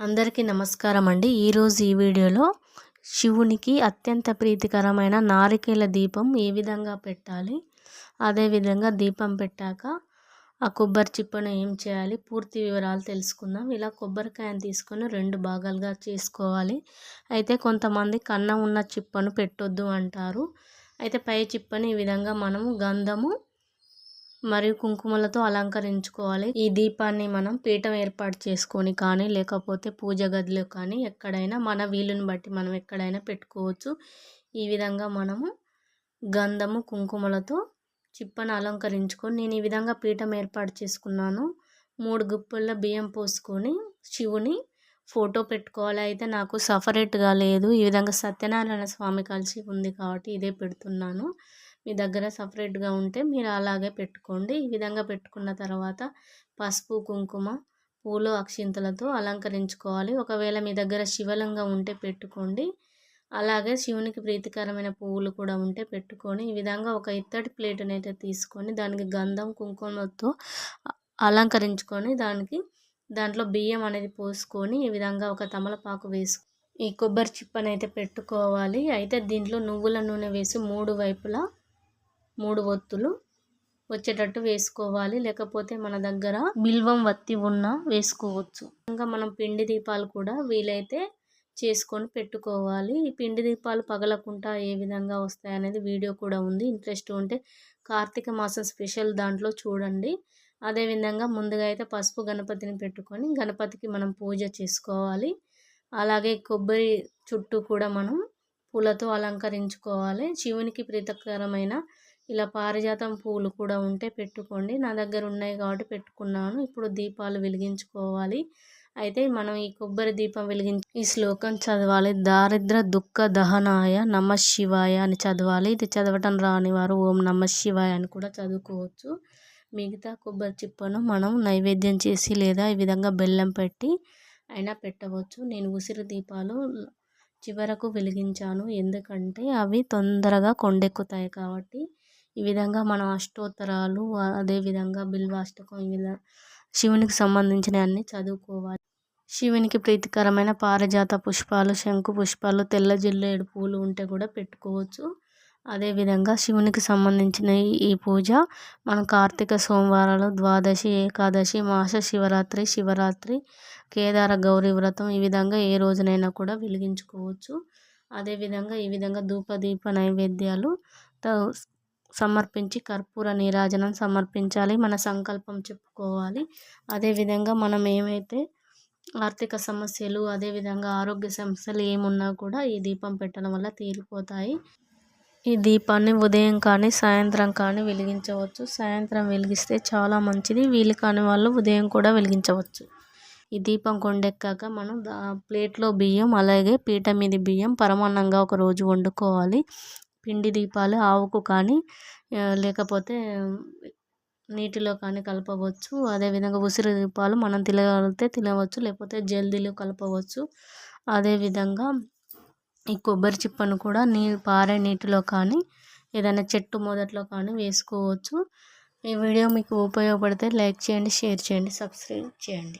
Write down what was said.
అందరికీ నమస్కారం అండి ఈరోజు ఈ వీడియోలో శివునికి అత్యంత ప్రీతికరమైన నారికేల దీపం ఏ విధంగా పెట్టాలి? అదేవిధంగా దీపం పెట్టాక ఆ కొబ్బరి చిప్పను ఏం చేయాలి? పూర్తి వివరాలు తెలుసుకుందాం. ఇలా కొబ్బరికాయను తీసుకొని రెండు భాగాలుగా చేసుకోవాలి. అయితే కొంతమంది కన్న ఉన్న చిప్పను పెట్టొద్దు అంటారు. అయితే పై చిప్పని ఈ విధంగా మనము గంధము మరియు కుంకుమలతో అలంకరించుకోవాలి. ఈ దీపాన్ని మనం పీఠం ఏర్పాటు చేసుకొని కానీ లేకపోతే పూజ గదిలో కానీ ఎక్కడైనా మన వీలుని బట్టి మనం ఎక్కడైనా పెట్టుకోవచ్చు. ఈ విధంగా మనము గంధము కుంకుమలతో చిప్పను అలంకరించుకొని నేను ఈ విధంగా పీఠం ఏర్పాటు చేసుకున్నాను. మూడు గుప్పల బియ్యం పోసుకొని శివుని ఫోటో పెట్టుకోవాలి. అయితే నాకు సపరేట్గా లేదు. ఈ విధంగా సత్యనారాయణ స్వామి కలిసి ఉంది కాబట్టి ఇదే పెడుతున్నాను. మీ దగ్గర సపరేట్గా ఉంటే మీరు అలాగే పెట్టుకోండి. ఈ విధంగా పెట్టుకున్న తర్వాత పసుపు కుంకుమ పూలు అక్షింతలతో అలంకరించుకోవాలి. ఒకవేళ మీ దగ్గర శివలింగం ఉంటే పెట్టుకోండి. అలాగే శివునికి ప్రీతికరమైన పువ్వులు కూడా ఉంటే పెట్టుకొని ఈ విధంగా ఒక ఇత్తడి ప్లేట్ని అయితే తీసుకొని దానికి గంధం కుంకుమతో అలంకరించుకొని దానికి దాంట్లో బియ్యం అనేది పోసుకొని ఈ విధంగా ఒక తమలపాకు వేసు ఈ కొబ్బరి చిప్పనైతే పెట్టుకోవాలి. అయితే దీంట్లో నువ్వుల నూనె వేసి మూడు వైపులా మూడు ఒత్తులు వచ్చేటట్టు వేసుకోవాలి. లేకపోతే మన దగ్గర బిల్వం వత్తి ఉన్న వేసుకోవచ్చు. ఇంకా మనం పిండి దీపాలు కూడా వీలైతే చేసుకొని పెట్టుకోవాలి. ఈ పిండి దీపాలు పగలకుండా ఏ విధంగా వస్తాయి అనేది వీడియో కూడా ఉంది. ఇంట్రెస్ట్ ఉంటే కార్తీక మాసం స్పెషల్ దాంట్లో చూడండి. అదేవిధంగా ముందుగా అయితే పసుపు గణపతిని పెట్టుకొని గణపతికి మనం పూజ చేసుకోవాలి. అలాగే కొబ్బరి చుట్టూ కూడా మనం పూలతో అలంకరించుకోవాలి. శివునికి ప్రీతకరమైన ఇలా పారిజాతం పూలు కూడా ఉంటే పెట్టుకోండి. నా దగ్గర ఉన్నాయి కాబట్టి పెట్టుకున్నాను. ఇప్పుడు దీపాలు వెలిగించుకోవాలి. అయితే మనం ఈ కొబ్బరి దీపం వెలిగించి ఈ శ్లోకం చదవాలి. దారిద్ర దుఃఖ దహనాయ నమ శివాయ అని చదవాలి. ఇది చదవటం రాని వారు ఓం నమ శివాయ అని కూడా చదువుకోవచ్చు. మిగతా కొబ్బరి చిప్పను మనం నైవేద్యం చేసి లేదా ఈ విధంగా బెల్లం పెట్టి అయినా పెట్టవచ్చు. నేను ఉసిరి దీపాలు చివరకు వెలిగించాను. ఎందుకంటే అవి తొందరగా కొండెక్కుతాయి కాబట్టి ఈ విధంగా మనం అష్టోత్తరాలు అదేవిధంగా బిల్వాష్టకం ఈ విధంగా శివునికి సంబంధించిన అన్ని చదువుకోవాలి. శివునికి ప్రీతికరమైన పారిజాత పుష్పాలు శంకు పుష్పాలు తెల్ల జిల్లేడు పూలు ఉంటే కూడా పెట్టుకోవచ్చు. అదేవిధంగా శివునికి సంబంధించిన ఈ పూజ మన కార్తీక సోమవారాలు ద్వాదశి ఏకాదశి మాస శివరాత్రి శివరాత్రి కేదార గౌరీ వ్రతం ఈ విధంగా ఏ రోజునైనా కూడా వెలిగించుకోవచ్చు. అదేవిధంగా ఈ విధంగా ధూపదీప నైవేద్యాలు సమర్పించి కర్పూర నీరాజనం సమర్పించాలి మన సంకల్పం చెప్పుకోవాలి. అదేవిధంగా మనం ఏమైతే ఆర్థిక సమస్యలు అదేవిధంగా ఆరోగ్య సమస్యలు ఏమున్నా కూడా ఈ దీపం పెట్టడం వల్ల తీరిపోతాయి. ఈ దీపాన్ని ఉదయం కానీ సాయంత్రం కానీ వెలిగించవచ్చు. సాయంత్రం వెలిగిస్తే చాలా మంచిది. వీలు కాని వాళ్ళు ఉదయం కూడా వెలిగించవచ్చు. ఈ దీపం కొండెక్కాక మనం ప్లేట్లో బియ్యం అలాగే పీట మీద బియ్యం పరమాన్నంగా ఒక రోజు వండుకోవాలి. పిండి దీపాలు ఆవుకు కానీ లేకపోతే నీటిలో కానీ కలపవచ్చు. అదేవిధంగా ఉసిరి దీపాలు మనం తినగలిగితే తినవచ్చు లేకపోతే జల్దీలో కలపవచ్చు. అదేవిధంగా ఈ కొబ్బరి చిప్పను కూడా నీ పారే నీటిలో కానీ ఏదైనా చెట్టు మొదట్లో కానీ వేసుకోవచ్చు. ఈ వీడియో మీకు ఉపయోగపడితే లైక్ చేయండి షేర్ చేయండి సబ్స్క్రైబ్ చేయండి.